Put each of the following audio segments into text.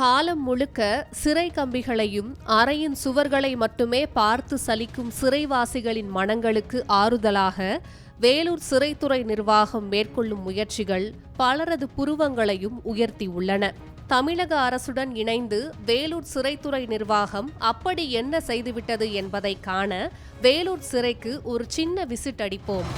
காலம் முழுக்க சிறை கம்பிகளையும் அறையின் சுவர்களை மட்டுமே பார்த்து சலிக்கும் சிறைவாசிகளின் மனங்களுக்கு ஆறுதலாக வேலூர் சிறைத்துறை நிர்வாகம் மேற்கொள்ளும் முயற்சிகள் பலரது புருவங்களையும் உயர்த்தியுள்ளன தமிழக அரசுடன் இணைந்து வேலூர் சிறைத்துறை நிர்வாகம் அப்படி என்ன செய்துவிட்டது என்பதை காண வேலூர் சிறைக்கு ஒரு சின்ன விசிட் அடிப்போம்.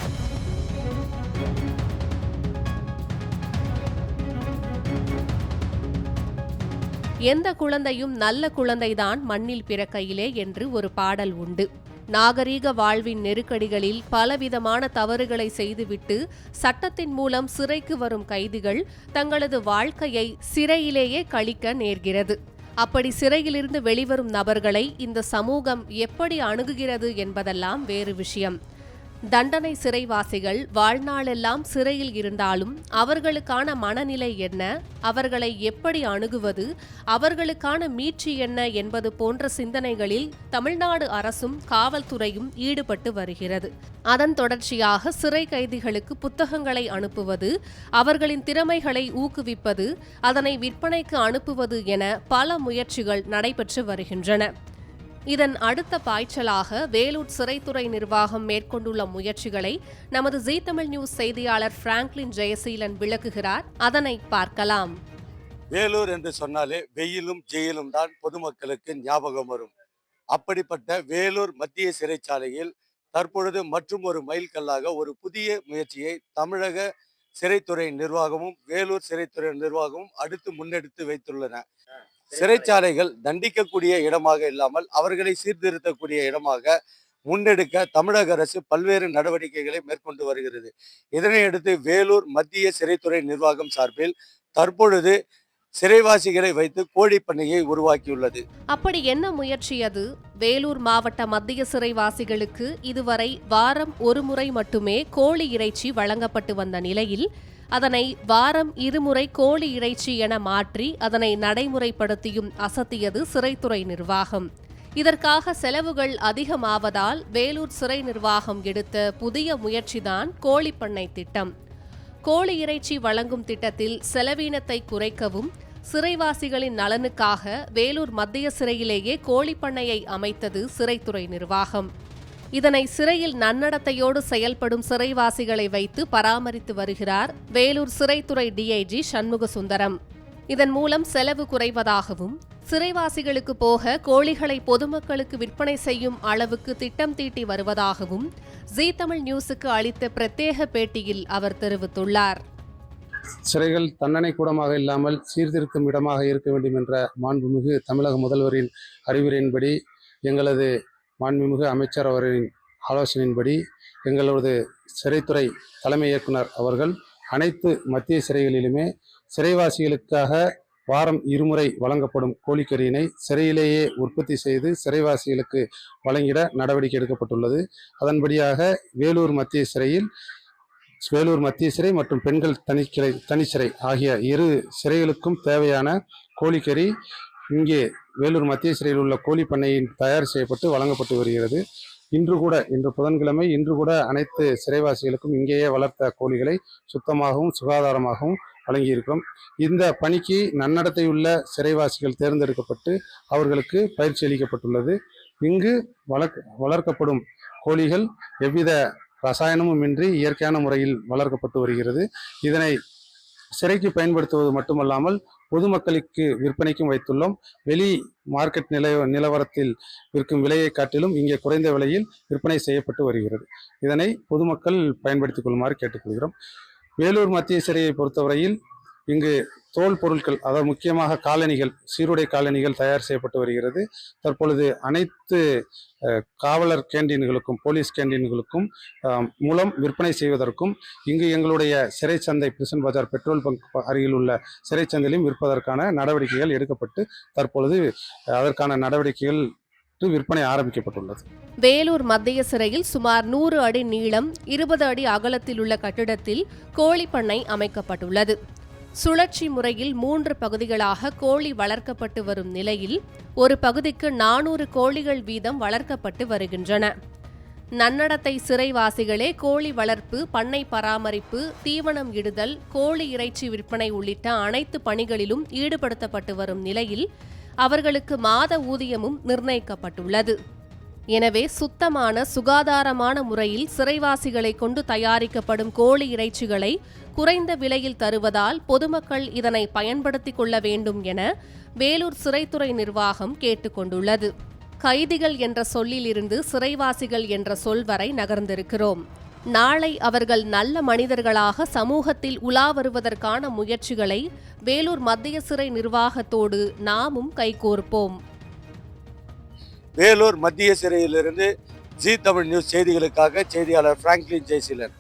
எந்த குழந்தையும் நல்ல குழந்தைதான் மண்ணில் பிறக்கையிலே என்று ஒரு பாடல் உண்டு. நாகரீக வாழ்வின் நெருக்கடிகளில் பலவிதமான தவறுகளை செய்துவிட்டு சட்டத்தின் மூலம் சிறைக்கு வரும் கைதிகள் தங்களது வாழ்க்கையை சிறையிலேயே கழிக்க நேர்கிறது. அப்படி சிறையிலிருந்து வெளிவரும் நபர்களை இந்த சமூகம் எப்படி அணுகுகிறது என்பதெல்லாம் வேறு விஷயம். தண்டனை சிறைவாசிகள் வாழ்நாளெல்லாம் சிறையில் இருந்தாலும் அவர்களுக்கான மனநிலை என்ன? அவர்களை எப்படி அணுகுவது? அவர்களுக்கான மீட்சி என்ன என்பது போன்ற சிந்தனைகளில் தமிழ்நாடு அரசும் காவல்துறையும் ஈடுபட்டு வருகிறது. அதன் தொடர்ச்சியாக சிறை கைதிகளுக்கு புத்தகங்களை அனுப்புவது அவர்களின் திறமைகளை ஊக்குவிப்பது அதனை விற்பனைக்கு அனுப்புவது என பல முயற்சிகள் நடைபெற்று வருகின்றன. இதன் அடுத்த பாய்ச்சலாக வேலூர் சிறைத்துறை நிர்வாகம் மேற்கொண்டுள்ள முயற்சிகளை நமது ஜி தமிழ் நியூஸ் செய்தியாளர் பிராங்க்லின் ஜெயசீலன் விளக்குகிறார். அதனை பார்க்கலாம். வேலூர் என்று சொன்னாலே வெயிலும் ஜெயிலும் தான் பொதுமக்களுக்கு ஞாபகம் வரும். அப்படிப்பட்ட வேலூர் மத்திய சிறைச்சாலையில் தற்பொழுது மற்றும் ஒரு மைல்கல்லாக ஒரு புதிய முயற்சியை தமிழக சிறைத்துறை நிர்வாகமும் வேலூர் சிறைத்துறை நிர்வாகமும் அடுத்து முன்னெடுத்து வைத்துள்ளன. சிறைச்சாலைகள் தண்டிக்கக்கூடிய இடமாக இல்லாமல் அவர்களை சீர்திருத்தக்கூடிய இடமாக முன்னெடுக்க தமிழக அரசு பல்வேறு நடவடிக்கைகளை மேற்கொண்டு வருகிறது. இதனையடுத்து வேலூர் மத்திய சிறைத்துறை நிர்வாகம் சார்பில் தற்பொழுது சிறைவாசிகளை வைத்து கோழி பண்ணையை உருவாக்கியுள்ளது. அப்படி என்ன முயற்சி அது? வேலூர் மாவட்ட மத்திய சிறைவாசிகளுக்கு இதுவரை வாரம் ஒரு முறை மட்டுமே கோழி இறைச்சி வழங்கப்பட்டு வந்த நிலையில் அதனை வாரம் இருமுறை கோழி இறைச்சி என மாற்றி அதனை நடைமுறைப்படுத்தியும் அசத்தியது சிறைத்துறை நிர்வாகம். இதற்காக செலவுகள் அதிகமாவதால் வேலூர் சிறை நிர்வாகம் எடுத்த புதிய முயற்சிதான் கோழிப்பண்ணை திட்டம். கோழி இறைச்சி வழங்கும் திட்டத்தில் செலவீனத்தை குறைக்கவும் சிறைவாசிகளின் நலனுக்காக வேலூர் மத்திய சிறையிலேயே கோழிப்பண்ணையை அமைத்தது சிறைத்துறை நிர்வாகம். இதனை சிறையில் நன்னடத்தையோடு செயல்படும் சிறைவாசிகளை வைத்து பராமரித்து வருகிறார் வேலூர் சிறைத்துறை டிஐஜி சண்முக சுந்தரம் இதன் மூலம் செலவு குறைவதாகவும் சிறைவாசிகளுக்கு போக கோழிகளை பொதுமக்களுக்கு விற்பனை செய்யும் அளவுக்கு திட்டம் தீட்டி வருவதாகவும் ஜீ தமிழ் நியூஸுக்கு அளித்த பிரத்யேக பேட்டியில் அவர் தெரிவித்துள்ளார். சிறைகள் தண்டனை கூடமாக இல்லாமல் சீர்திருத்தும் இடமாக இருக்க வேண்டும் என்ற மாண்புமிகு தமிழக முதல்வரின் அறிவுரையின்படி எங்களது மாண்புமிகு அமைச்சர் அவரின் ஆலோசனையின்படி எங்களது சிறைத்துறை தலைமை இயக்குனர் அவர்கள் அனைத்து மத்திய சிறைகளிலுமே சிறைவாசிகளுக்காக வாரம் இருமுறை வழங்கப்படும் கோழிக்கறியினை சிறையிலேயே உற்பத்தி செய்து சிறைவாசிகளுக்கு வழங்கிட நடவடிக்கை எடுக்கப்பட்டுள்ளது. அதன்படியாக வேலூர் மத்திய சிறையில் வேலூர் மத்திய சிறை மற்றும் பெண்கள் தனிக்கிளை தனிச்சிறை ஆகிய இரு சிறைகளுக்கும் தேவையான கோழிக்கறி இங்கே வேலூர் மத்திய சிறையில் உள்ள கோழி பண்ணையில் தயார் செய்யப்பட்டு வழங்கப்பட்டு வருகிறது. இன்று கூட இன்று புதன்கிழமை இன்று கூட அனைத்து சிறைவாசிகளுக்கும் இங்கேயே வளர்த்த கோழிகளை சுத்தமாகவும் சுகாதாரமாகவும் வழங்கியிருக்கிறோம். இந்த பணிக்கு நன்னடத்தையுள்ள சிறைவாசிகள் தேர்ந்தெடுக்கப்பட்டு அவர்களுக்கு பயிற்சி அளிக்கப்பட்டுள்ளது. இங்கு வளர்க்க வளர்க்கப்படும் கோழிகள் எவ்வித ரசாயனமும் இன்றி இயற்கையான முறையில் வளர்க்கப்பட்டு வருகிறது. இதனை சிறைக்கு பயன்படுத்துவது மட்டுமல்லாமல் பொதுமக்களுக்கு விற்பனைக்கும் வைத்துள்ளோம். வெளி மார்க்கெட் நிலை நிலவரத்தில் விற்கும் விலையை காட்டிலும் இங்கே குறைந்த விலையில் விற்பனை செய்யப்பட்டு வருகிறது. இதனை பொதுமக்கள் பயன்படுத்திக் கொள்ளுமாறு கேட்டுக்கொள்கிறோம். வேலூர் மத்திய சிறையை பொறுத்தவரையில் இங்கு தோல் பொருட்கள் அதாவது முக்கியமாக காலணிகள் சீருடை காலணிகள் தயார் செய்யப்பட்டு வருகிறது. தற்பொழுது அனைத்து காவலர் கேண்டீன்களுக்கும் போலீஸ் கேண்டீன்களுக்கும் மூலம் விற்பனை செய்வதற்கும் இங்கு எங்களுடைய சிறை சந்தை பிரிசன் பஜார் பெட்ரோல் பங்க் அருகில் உள்ள சிறைச்சந்தையிலும் விற்பதற்கான நடவடிக்கைகள் எடுக்கப்பட்டு தற்பொழுது அதற்கான நடவடிக்கைகள் விற்பனை ஆரம்பிக்கப்பட்டுள்ளது. வேலூர் மத்திய சிறையில் சுமார் நூறு அடி நீளம் இருபது அடி அகலத்தில் உள்ள கட்டிடத்தில் கோழி பண்ணை அமைக்கப்பட்டுள்ளது. சுழற்சி முறையில் மூன்று பகுதிகளாக கோழி வளர்க்கப்பட்டு வரும் நிலையில் ஒரு பகுதிக்கு நானூறு கோழிகள் வீதம் வளர்க்கப்பட்டு வருகின்றன. நன்னடத்தை சிறைவாசிகளே கோழி வளர்ப்பு பண்ணை பராமரிப்பு தீவனம் இடுதல் கோழி இறைச்சி விற்பனை உள்ளிட்ட அனைத்து பணிகளிலும் ஈடுபடுத்தப்பட்டு வரும் நிலையில் அவர்களுக்கு மாத ஊதியமும் நிர்ணயிக்கப்பட்டுள்ளது. எனவே சுத்தமான சுகாதாரமான முறையில் சிறைவாசிகளை கொண்டு தயாரிக்கப்படும் கோழி இறைச்சிகளை குறைந்த விலையில் தருவதால் பொதுமக்கள் இதனை பயன்படுத்திக் கொள்ள வேண்டும் என வேலூர் சிறைத்துறை நிர்வாகம் கேட்டுக்கொண்டுள்ளது. கைதிகள் என்ற சொல்லிலிருந்து சிறைவாசிகள் என்ற சொல் வரை நகர்ந்திருக்கிறோம். நாளை அவர்கள் நல்ல மனிதர்களாக சமூகத்தில் உலா வருவதற்கான முயற்சிகளை வேலூர் மத்திய சிறை நிர்வாகத்தோடு நாமும் கைகோர்ப்போம். வேலூர் மத்திய சிறையிலிருந்து ஜி தமிழ் நியூஸ் செய்திகளுக்காக செய்தியாளர் பிராங்க்லின் ஜெய்சிலன்.